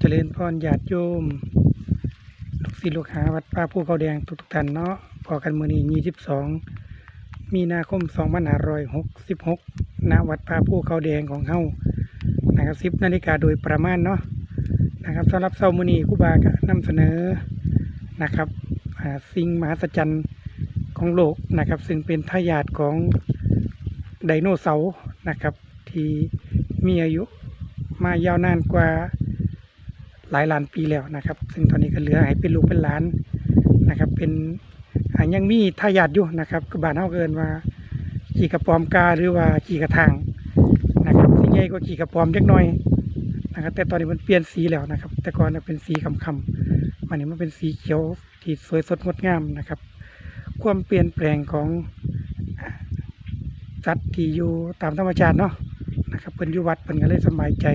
เจริญพรญาติโยม ลูกศิษย์ลูกหาวัดป่าภูเขาแดงทุกทุกๆท่านเนาะพอกันมือนี้ยี่สิบสองมีนาคมสองพันห้าร้อยหกสิบหกณวัดป่าภูเขาแดงของเฮานะครับสิบนาฬิกาโดยประมาณเนาะนะครับสำหรับเช้ามือนี้ครูบาก็นำเสนอนะครับสิ่งมหัศจรรย์ของโลกนะครับ ซึ่งเป็นทายาทของไดโนเสาร์นะครับ ที่มีอายุมายาวนานกว่า หลายล้านปีแล้วนะครับ ซึ่งตอนนี้ก็เหลือให้เป็นลูกเป็นหลานนะครับ เป็นยังมีทายาทอยู่นะครับก็บ้านเฮาเกินว่าขี่กระปอมกาหรือว่าขี่กระทางนะครับสิ่งใหญ่กว่าขี่กระปอมเล็กน้อยนะครับ แต่ตอนนี้มันเปลี่ยนสีแล้วนะครับ แต่ก่อนเป็นสีคำๆมันนี้มันเป็นสีเขียวที่สวยสดงดงามนะครับ ความเปลี่ยนแปลงของสัตว์ที่อยู่ตามธรรมชาติเนาะนะครับเพิ่นยู่วัดเพิ่นก็เลยสบายใจ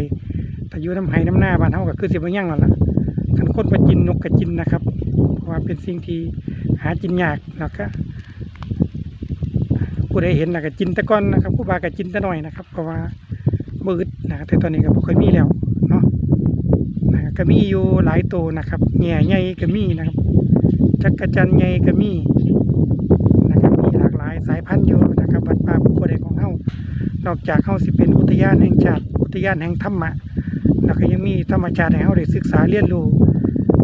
แต่อยู่น้ำไห้น้ำหน้าบ้านเฮาก็คือสิบ่ยั่งแล้วล่ะคันคนไปกินนกก็กินนะครับ เพราะว่าเป็นสิ่งที่หากินยากแล้วก็ผู้ใดเห็นนะก็กินต่ก่อนนะครับผู้บาก็กินแต่น้อยนะครับ เพราะว่าบืดนะครับแต่ตอนนี้ก็บ่ค่อยมีแล้วเนาะนะก็มีอยู่หลายตัวนะครับแง่ใหญ่ก็มีนะครับจักรจันใหญ่ก็มีนะครับมีหลากหลายสายพันธุ์อยู่นะครับวัดป่าภูเขาแดของเฮานอกจากเฮาสิเป็นอุทยานแห่งชาติอุทยานแห่งธรรมะ แล้วก็ยังมีธรรมชาติให้เราได้ศึกษาเรียนรู้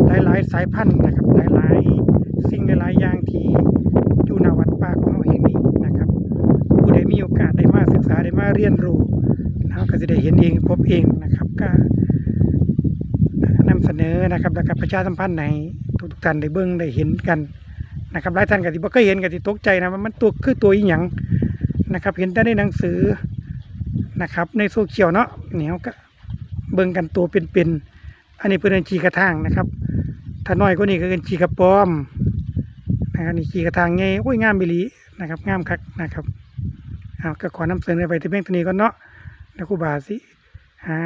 หลายๆ สายพันธุ์นะครับหลายๆ สิ่งหลายๆอย่างที่อยู่ในวัดป่าของเราแห่งนี้นะครับ ผู้ใดมีโอกาสได้มาศึกษาได้มาเรียนรู้เราก็จะได้เห็นเองพบเองนะครับก็นำเสนอนะครับแล้วก็ประชาสัมพันธ์ในทุกๆท่านได้เบิ่งได้เห็นกันนะครับหลายท่านก็ที่บ่เคยเห็นก็ที่ตกใจนะว่ามันตัวคือตัวอีหยังนะครับ เห็นแต่ในหนังสือนะครับในโซเชียลเนาะเนี่ยก็ เบิ่งกันตัวเป็นๆอันนี้เป็นขีกระทางนะครับ ถ้าน้อยกว่านี้ก็เป็นขีกระปอมนะครับนี่ขีกระทางไงโอ้ยงามบิลีนะครับงามคักนะครับเอาก็ขอนำเสนอไปที่เพียงเท่านี้ก่อนเนาะแล้วครูบาสิหา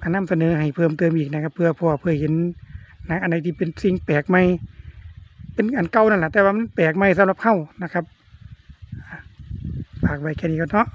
มานำเสนอให้เพิ่มเติมอีกนะครับ เพื่อพอเพื่อเห็นนะอันไหนที่เป็นสิ่งแปลกใหม่เป็นอันเก่านั่นแหละแต่ว่ามันแปลกใหม่สำหรับเฮานะครับฝากไว้แค่นี้ก่อนเนาะ